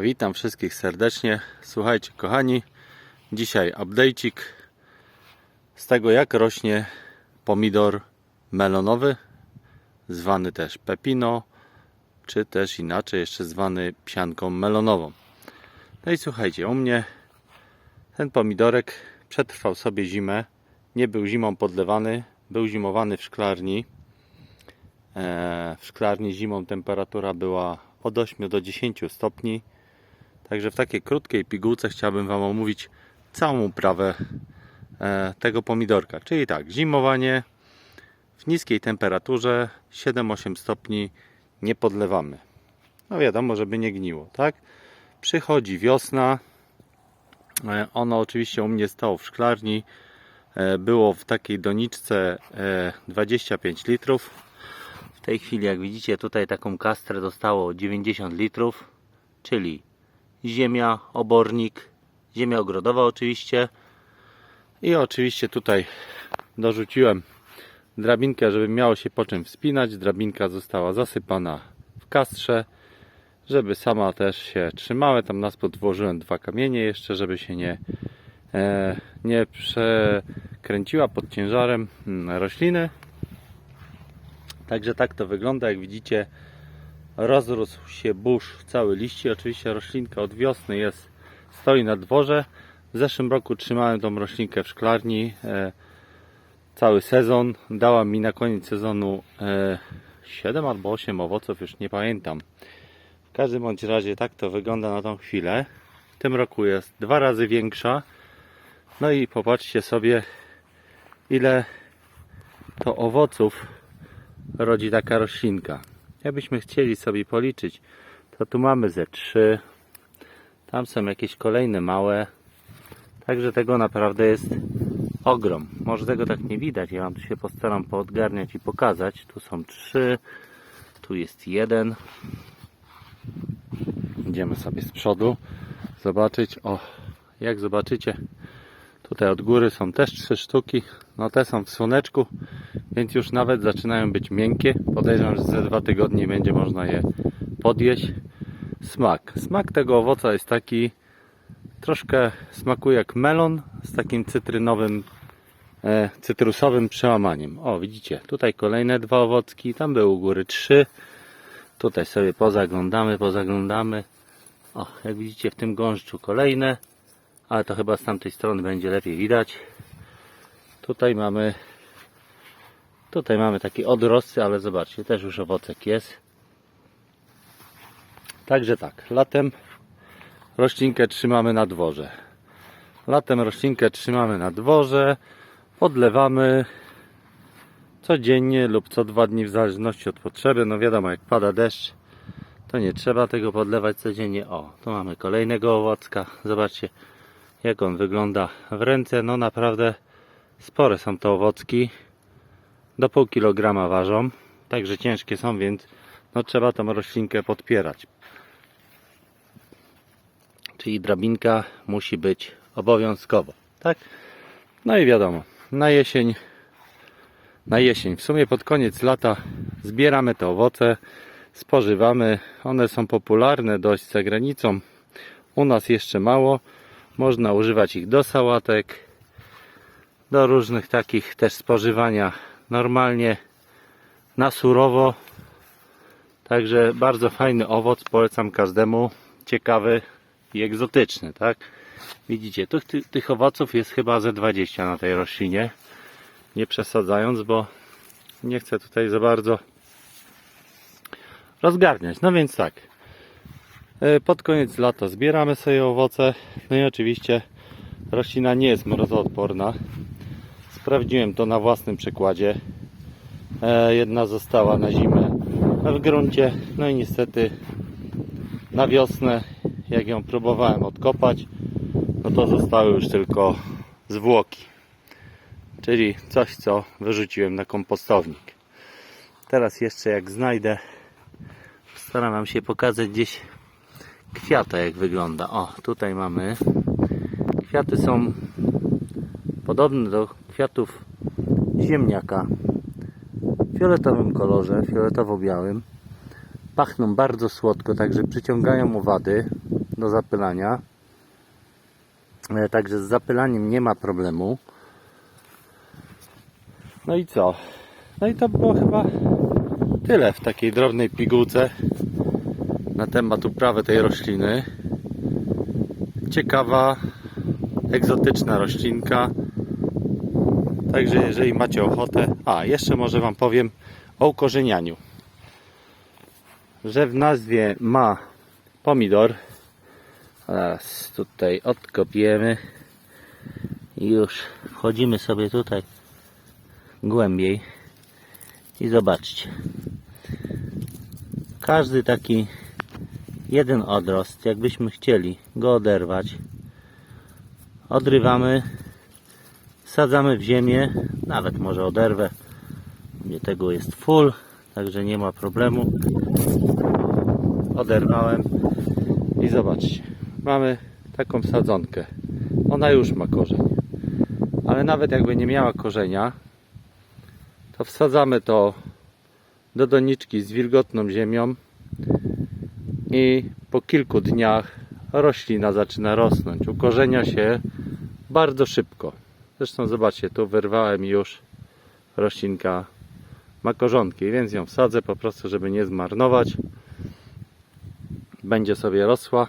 Witam wszystkich serdecznie. Słuchajcie, kochani, dzisiaj update'ik z tego, jak rośnie pomidor melonowy, zwany też pepino, czy też inaczej jeszcze zwany psianką melonową. No i słuchajcie, u mnie ten pomidorek przetrwał sobie zimę. Nie był zimą podlewany, był zimowany w szklarni. E, W szklarni zimą temperatura była od 8 do 10 stopni. Także w takiej krótkiej pigułce chciałbym Wam omówić całą uprawę e, tego pomidorka. Czyli tak, zimowanie w niskiej temperaturze 7-8 stopni nie podlewamy. No wiadomo, żeby nie gniło, tak? Przychodzi wiosna. E, Ono oczywiście u mnie stało w szklarni. E, Było w takiej doniczce e, 25 litrów. W tej chwili, jak widzicie, tutaj taką kastrę dostało 90 litrów, czyli ziemia, obornik, ziemia ogrodowa oczywiście. I oczywiście tutaj dorzuciłem drabinkę, żeby miało się po czym wspinać. Drabinka została zasypana w kastrze, żeby sama też się trzymała. Tam na spód włożyłem dwa kamienie jeszcze, żeby się nie, e, nie przekręciła pod ciężarem mm, rośliny. Także tak to wygląda, jak widzicie rozrósł się burz cały liści. Oczywiście roślinka od wiosny jest, stoi na dworze. W zeszłym roku trzymałem tą roślinkę w szklarni e, cały sezon. Dała mi na koniec sezonu e, 7 albo 8 owoców, już nie pamiętam. W każdym bądź razie tak to wygląda na tą chwilę. W tym roku jest dwa razy większa. No i popatrzcie sobie, ile to owoców rodzi taka roślinka. Jakbyśmy chcieli sobie policzyć, to tu mamy ze trzy. Tam są jakieś kolejne małe. Także tego naprawdę jest ogrom. Może tego tak nie widać. Ja wam tu się postaram poodgarniać i pokazać. Tu są trzy. Tu jest jeden. Idziemy sobie z przodu zobaczyć. O, jak zobaczycie, tutaj od góry są też trzy sztuki. No te są w słoneczku, więc już nawet zaczynają być miękkie. Podejrzewam, że za dwa tygodnie będzie można je podjeść. Smak. Smak tego owoca jest taki troszkę smakuje jak melon z takim cytrynowym, e, cytrusowym przełamaniem. O, widzicie, tutaj kolejne dwa owocki, tam były u góry trzy. Tutaj sobie pozaglądamy, pozaglądamy. O, jak widzicie w tym gąszczu kolejne, ale to chyba z tamtej strony będzie lepiej widać. Tutaj mamy tutaj mamy takie odrosty, ale zobaczcie, też już owocek jest. Także tak, latem roślinkę trzymamy na dworze. Latem roślinkę trzymamy na dworze, podlewamy codziennie lub co dwa dni w zależności od potrzeby. No wiadomo, jak pada deszcz, to nie trzeba tego podlewać codziennie. O, tu mamy kolejnego owocka. Zobaczcie, jak on wygląda w ręce. No naprawdę spore są to owocki. Do pół kilograma ważą. Także ciężkie są, więc no trzeba tą roślinkę podpierać. Czyli drabinka musi być obowiązkowo. Tak? No i wiadomo, na jesień na jesień. W sumie pod koniec lata zbieramy te owoce, spożywamy. One są popularne dość za granicą. U nas jeszcze mało. Można używać ich do sałatek, do różnych takich też spożywania normalnie na surowo. Także bardzo fajny owoc, polecam każdemu. Ciekawy i egzotyczny, tak? Widzicie, tych, tych, owoców jest chyba ze 20 na tej roślinie nie przesadzając, bo nie chcę tutaj za bardzo rozgarniać. No więc tak, pod koniec lata zbieramy sobie owoce. No i oczywiście roślina nie jest mrozoodporna. Sprawdziłem to na własnym przykładzie. E, Jedna została na zimę w gruncie, no i niestety na wiosnę, jak ją próbowałem odkopać, no to zostały już tylko zwłoki czyli coś, co wyrzuciłem na kompostownik. Teraz jeszcze jak znajdę, staram się pokazać gdzieś kwiata, jak wygląda. O, tutaj mamy. Kwiaty są podobne do kwiatów ziemniaka w fioletowym kolorze, fioletowo-białym. Pachną bardzo słodko, także przyciągają owady. do zapylania. E, Także z zapylaniem nie ma problemu. No i co? No i to było chyba tyle w takiej drobnej pigułce na temat uprawy tej rośliny. Ciekawa, egzotyczna roślinka. Także jeżeli macie ochotę, a jeszcze może Wam powiem o ukorzenianiu. Że w nazwie ma pomidor. Teraz tutaj odkopiemy i już wchodzimy sobie tutaj głębiej i zobaczcie. Każdy taki jeden odrost, jakbyśmy chcieli go oderwać, odrywamy, sadzamy w ziemię, nawet może oderwę, mnie tego jest full, także nie ma problemu. Oderwałem i zobaczcie, mamy taką sadzonkę. Ona już ma korzeń, ale nawet jakby nie miała korzenia, to wsadzamy to do doniczki z wilgotną ziemią i po kilku dniach roślina zaczyna rosnąć. Ukorzenia się bardzo szybko. Zresztą zobaczcie, tu wyrwałem już roślinka ma korzonki, więc ją wsadzę po prostu, żeby nie zmarnować. Będzie sobie rosła.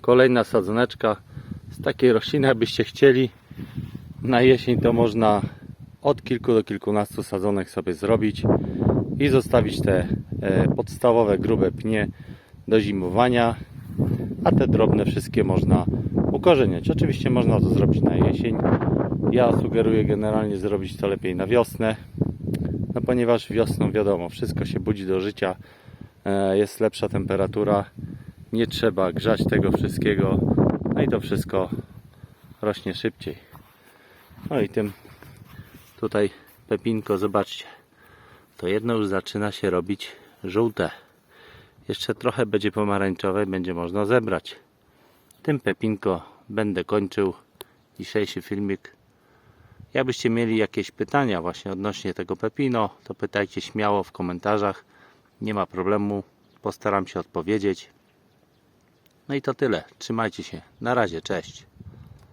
Kolejna sadzoneczka z takiej rośliny, jakbyście chcieli. Na jesień to można od kilku do kilkunastu sadzonek sobie zrobić i zostawić te e, podstawowe grube pnie do zimowania, a te drobne wszystkie można ukorzeniać. Oczywiście można to zrobić na jesień. Ja sugeruję generalnie zrobić to lepiej na wiosnę, no ponieważ wiosną wiadomo, wszystko się budzi do życia, e, jest lepsza temperatura, nie trzeba grzać tego wszystkiego, no i to wszystko rośnie szybciej. No i tym tutaj pepinko, zobaczcie, to jedno już zaczyna się robić żółte. Jeszcze trochę będzie pomarańczowe, będzie można zebrać. Tym pepinko będę kończył dzisiejszy filmik. Jakbyście mieli jakieś pytania właśnie odnośnie tego pepino, to pytajcie śmiało w komentarzach. Nie ma problemu, postaram się odpowiedzieć. No i to tyle. Trzymajcie się. Na razie, cześć.